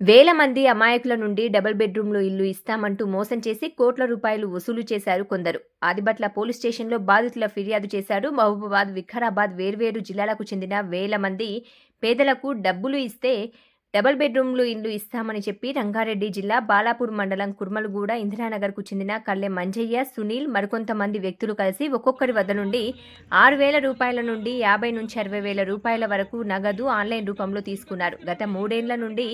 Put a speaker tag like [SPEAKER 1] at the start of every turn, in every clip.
[SPEAKER 1] వేల మంది అమాయకుల నుండి డబుల్ బెడ్రూమ్లో ఇల్లు ఇస్తామంటూ మోసం చేసి కోట్ల రూపాయలు వసూలు చేశారు కొందరు. ఆదిబట్ల పోలీస్ స్టేషన్లో బాధితుల ఫిర్యాదు చేశారు. మహబూబాబాద్ వికారాబాద్ వేర్వేరు జిల్లాలకు చెందిన వేల మంది పేదలకు డబ్బులు ఇస్తే డబుల్ బెడ్రూమ్లు ఇల్లు ఇస్తామని చెప్పి రంగారెడ్డి జిల్లా బాలాపూర్ మండలం కుర్మలుగూడ ఇందిరానగర్కు చెందిన కల్లె మంజయ్య సునీల్ మరికొంతమంది వ్యక్తులు కలిసి ఒక్కొక్కరి వద్ద నుండి ఆరు వేల రూపాయల నుండి యాభై నుంచి అరవై వేల రూపాయల వరకు నగదు ఆన్లైన్ రూపంలో తీసుకున్నారు. గత మూడేళ్ళ నుండి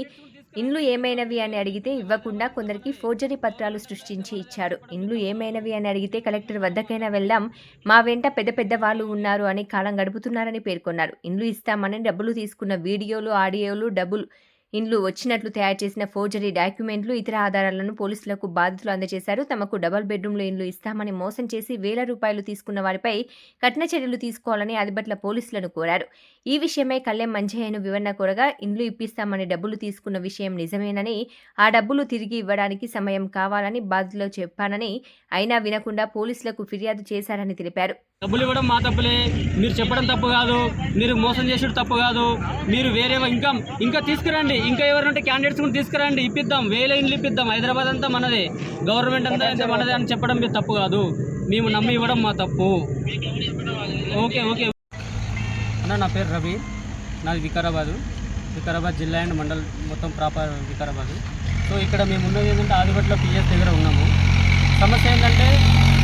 [SPEAKER 1] ఇండ్లు ఏమైనవి అని అడిగితే ఇవ్వకుండా కొందరికి ఫోర్జరీ పత్రాలు సృష్టించి ఇచ్చాడు. ఇండ్లు ఏమైనవి అని అడిగితే కలెక్టర్ వద్దకైనా వెళ్దాం మా వెంట పెద్ద పెద్ద వాళ్ళు ఉన్నారు అని కాలం గడుపుతున్నారని పేర్కొన్నారు ఇండ్లు ఇస్తామని డబ్బులు తీసుకున్న వీడియోలు ఆడియోలు డబ్బులు ఇండ్లు వచ్చినట్లు తయారు చేసిన ఫోర్జరీ డాక్యుమెంట్లు ఇతర ఆధారాలను పోలీసులకు బాధితులు అందజేశారు. తమకు డబల్ బెడ్రూమ్లో ఇండ్లు ఇస్తామని మోసం చేసి వేల రూపాయలు తీసుకున్న వారిపై కఠిన చర్యలు తీసుకోవాలని అదిబట్ల పోలీసులను కోరారు. ఈ విషయమై కళ్ళెం మంజయ్యను వివరణ కోరగా ఇండ్లు ఇప్పిస్తామని డబ్బులు తీసుకున్న విషయం నిజమేనని ఆ డబ్బులు తిరిగి ఇవ్వడానికి సమయం కావాలని బాధితులు చెప్పానని అయినా వినకుండా పోలీసులకు ఫిర్యాదు చేశారని తెలిపారు.
[SPEAKER 2] డబ్బులు ఇవ్వడం మా తప్పులే. మీరు చెప్పడం తప్పు కాదు. మీరు మోసం చేసుడు తప్పు కాదు. మీరు వేరే ఇంకా ఇంకా తీసుకురండి. ఇంకా ఎవరంటే క్యాండిడేట్స్ కూడా తీసుకురండి. ఇప్పిద్దాం. వేల ఇండ్లు ఇప్పిద్దాం. హైదరాబాద్ అంతా మనదే. గవర్నమెంట్ అంతా ఇంత మనదే అని చెప్పడం మీరు తప్పు కాదు. మేము నమ్మి ఇవ్వడం మా తప్పు. Okay okay. అన్న నా పేరు రవి. నాది వికారాబాదు. వికారాబాద్ జిల్లా అండ్ మండల్ మొత్తం ప్రాపర్ వికారాబాదు. సో ఇక్కడ మేము ఉన్నది ఏంటంటే ఆదిపట్ల పిఎస్ దగ్గర సమస్య ఏంటంటే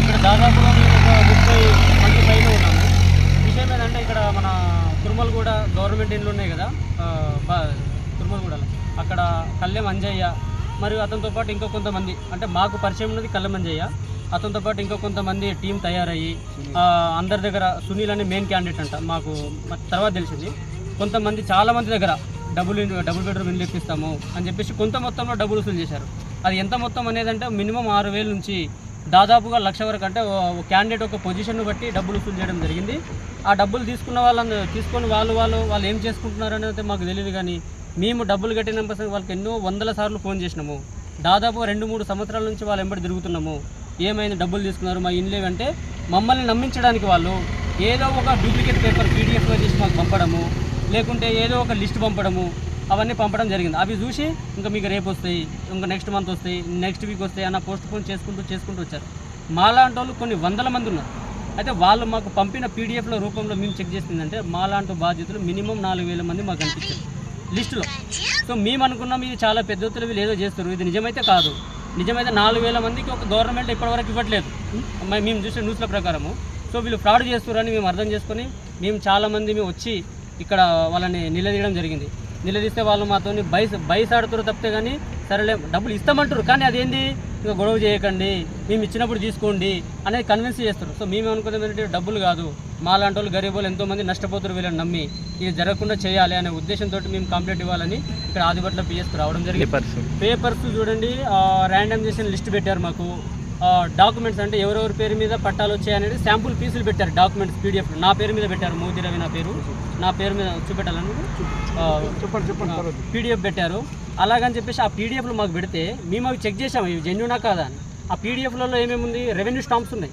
[SPEAKER 2] ఇక్కడ దాదాపుగా మేము ఒక ముప్పై మంది పైన ఉన్నాము. విషయం ఏంటంటే ఇక్కడ మన తిరుమలగూడ గవర్నమెంట్ ఇండ్లు ఉన్నాయి కదా తిరుమలగూడలో బా అక్కడ కళ్ళెం అంజయ్య మరియు అతనితో పాటు ఇంకో కొంతమంది అంటే మాకు పరిచయం ఉన్నది కళ్ళెం అంజయ్య అతనితో పాటు ఇంకో కొంతమంది టీం తయారయ్యి అందరి దగ్గర సునీల్ అనే మెయిన్ క్యాండిడేట్ అంట. మాకు తర్వాత తెలిసింది. కొంతమంది చాలామంది దగ్గర డబుల్ డబుల్ బెడ్రూమ్ ఇల్లు ఇప్పిస్తాము అని చెప్పేసి కొంత మొత్తంలో డబ్బులు వసూలు చేశారు. అది ఎంత మొత్తం అనేది అంటే మినిమం ఆరు వేల నుంచి దాదాపుగా లక్ష వరకు అంటే క్యాండిడేట్ ఒక పొజిషన్ను బట్టి డబ్బులు వసూలు చేయడం జరిగింది. ఆ డబ్బులు తీసుకున్న వాళ్ళని తీసుకొని వాళ్ళు వాళ్ళు వాళ్ళు ఏం చేసుకుంటున్నారు అనేది మాకు తెలియదు కానీ మేము డబ్బులు కట్టిన వాళ్ళకి ఎన్నో వందల సార్లు ఫోన్ చేసినాము. దాదాపు రెండు మూడు సంవత్సరాల నుంచి వాళ్ళు ఎంబడి తిరుగుతున్నాము. ఏమైంది డబ్బులు తీసుకున్నారు మా ఇండ్లు అంటే మమ్మల్ని నమ్మించడానికి వాళ్ళు ఏదో ఒక డూప్లికేట్ పేపర్ పీడిఎఫ్గా చేసి మాకు పంపడము లేకుంటే ఏదో ఒక లిస్ట్ పంపడము అవన్నీ పంపడం జరిగింది. అవి చూసి ఇంకా మీకు రేపు వస్తాయి ఇంకా నెక్స్ట్ మంత్ వస్తాయి నెక్స్ట్ వీక్ వస్తాయి అన్న పోస్ట్ పోన్ చేసుకుంటూ చేసుకుంటూ వచ్చారు. మాలాంటి వాళ్ళు కొన్ని వందల మంది ఉన్నారు. అయితే వాళ్ళు మాకు పంపిన పీడిఎఫ్ల రూపంలో మేము చెక్ చేసిందంటే మాలాంటి బాధ్యతలు మినిమం నాలుగు వేల మంది మాకు అనిపించారు లిస్టులో సో మేము అనుకున్నాం ఇది చాలా పెద్ద ఎత్తులు వీళ్ళు ఏదో చేస్తారు. ఇది నిజమైతే కాదు. నిజమైతే నాలుగు వేల మందికి ఒక గవర్నమెంట్ ఇప్పటివరకు ఇవ్వట్లేదు. మేము చూసిన న్యూస్ల ప్రకారము. సో వీళ్ళు ఫ్రాడ్ చేస్తున్నారని మేము అర్థం చేసుకొని మేము చాలామంది మేము వచ్చి ఇక్కడ వాళ్ళని నిలదీయడం జరిగింది. నిలదీస్తే వాళ్ళు మాతో బైస్ బైస్ ఆడుతారు తప్పితే కానీ సరేలే డబ్బులు ఇస్తామంటారు కానీ అదేంది? ఇంకా గొడవ చేయకండి మేము ఇచ్చినప్పుడు తీసుకోండి అనేది కన్విన్స్ చేస్తారు సో మేము అనుకున్నది ఏంటంటే డబ్బులు కాదు. మా లాంటి వాళ్ళు గరీబ్ వాళ్ళు ఎంతోమంది నష్టపోతారు వీళ్ళని నమ్మి. ఇది జరగకుండా చేయాలి అనే ఉద్దేశంతో మేము కంప్లైంట్ ఇవ్వాలని ఇక్కడ ఆదిపట్ల పిఎస్కి రావడం జరిగింది. పేపర్స్. చూడండి ర్యాండమ్ చేసిన లిస్ట్ పెట్టారు మాకు. డాక్యుమెంట్స్ అంటే ఎవరెవరి పేరు మీద పట్టాలు వచ్చాయనేది శాంపుల్ పీసులు పెట్టారు డాక్యుమెంట్స్ పీడిఎఫ్ నా పేరు మీద పెట్టారు మోదీ రవి నా పేరు. నా పేరు మీద చూపెట్టాలని చెప్పండి చెప్పండి పీడిఎఫ్ పెట్టారు. అలాగని చెప్పేసి ఆ పీడిఎఫ్లు మాకు పెడితే మేము అవి చెక్ చేసాము ఇవి జెన్యునా కాదా అని. ఆ పీడిఎఫ్లలో ఏమేమి ఉంది రెవెన్యూ స్టాంప్స్ ఉన్నాయి.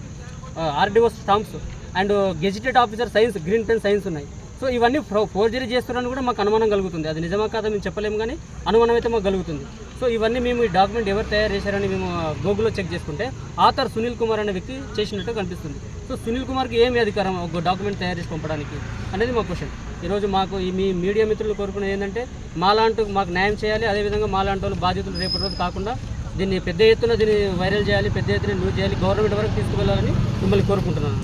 [SPEAKER 2] RDO stamps and gazetted officer signs green pen signs ఉన్నాయి. సో ఇవన్నీ ఫోర్జరీ చేస్తున్నారని కూడా మాకు అనుమానం కలుగుతుంది. అది నిజమా కాదా మేము చెప్పలేము కానీ అనుమానం అయితే మాకు కలుగుతుంది. సో ఇవన్నీ మేము ఈ డాక్యుమెంట్ ఎవరు తయారు చేశారని మేము గూగుల్లో చెక్ చేసుకుంటే ఆథర్ సునీల్ కుమార్ అనే వ్యక్తి చేసినట్టు కనిపిస్తుంది. సో సునీల్ కుమార్కి ఏమి అధికారం ఒక డాక్యుమెంట్ తయారు చేసి పంపడానికి అనేది మా క్వశ్చన్. ఈరోజు మాకు ఈ మీ మీడియా మిత్రులు కోరుకునేది ఏంటంటే మాలాంటి మాకు న్యాయం చేయాలి అదేవిధంగా మాలాంటి వాళ్ళు బాధ్యతలు రేపటి రోజు కాకుండా దీన్ని పెద్ద ఎత్తున దీన్ని వైరల్ చేయాలి పెద్ద ఎత్తున న్యూస్ చేయాలి గవర్నమెంట్ వరకు తీసుకువెళ్ళాలని మిమ్మల్ని కోరుకుంటున్నాను.